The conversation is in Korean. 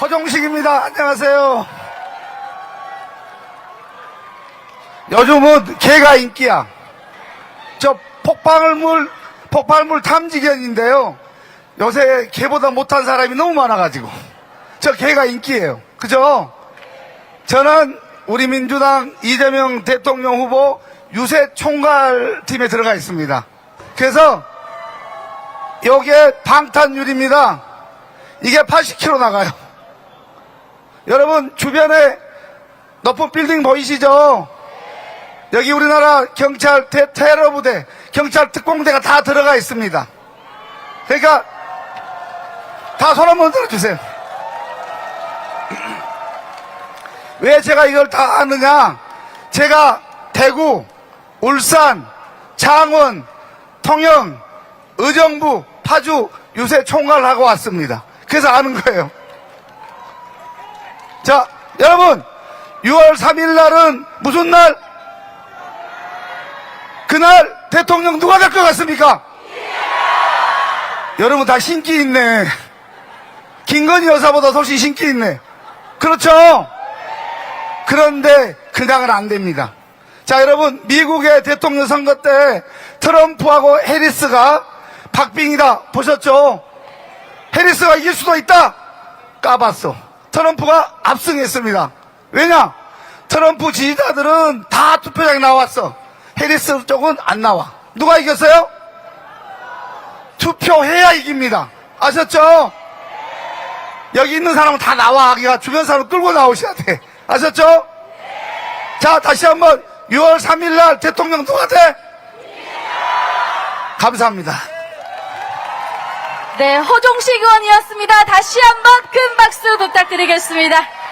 허종식입니다. 안녕하세요. 요즘은 개가 인기야. 저 폭발물, 폭발물 탐지견인데요. 요새 개보다 못한 사람이 너무 많아가지고. 저 개가 인기예요. 그죠? 저는 우리 민주당 이재명 대통령 후보 유세 총괄 팀에 들어가 있습니다. 그래서 요게 방탄유리입니다. 이게 80km 나가요. 여러분 주변에 높은 빌딩 보이시죠? 여기 우리나라 경찰 테, 테러 부대, 경찰 특공대가 다 들어가 있습니다. 그러니까 다 손 한번 들어주세요. 왜 제가 이걸 다 아느냐? 제가 대구, 울산, 창원, 통영, 의정부, 파주 유세 총괄을 하고 왔습니다. 그래서 아는 거예요. 자, 여러분, 6월 3일 날은 무슨 날? 그날 대통령 누가 될 것 같습니까? 여러분 다 신기 있네. 김건희 여사보다 훨씬 신기 있네. 그렇죠? 그런데 그냥은 안 됩니다. 자, 여러분, 미국의 대통령 선거 때 트럼프하고 해리스가 박빙이다 보셨죠? 해리스가 이길 수도 있다. 까봤어. 트럼프가 압승했습니다. 왜냐? 트럼프 지지자들은 다 투표장에 나왔어. 해리스 쪽은 안 나와. 누가 이겼어요? 투표해야 이깁니다. 아셨죠? 여기 있는 사람은 다 나와. 그러니까 주변 사람 끌고 나오셔야 돼. 아셨죠? 자, 다시 한번 6월 3일 날 대통령 누가 돼? 감사합니다. 네, 허종식 의원이었습니다. 다시 한번 큰 박수 부탁드리겠습니다.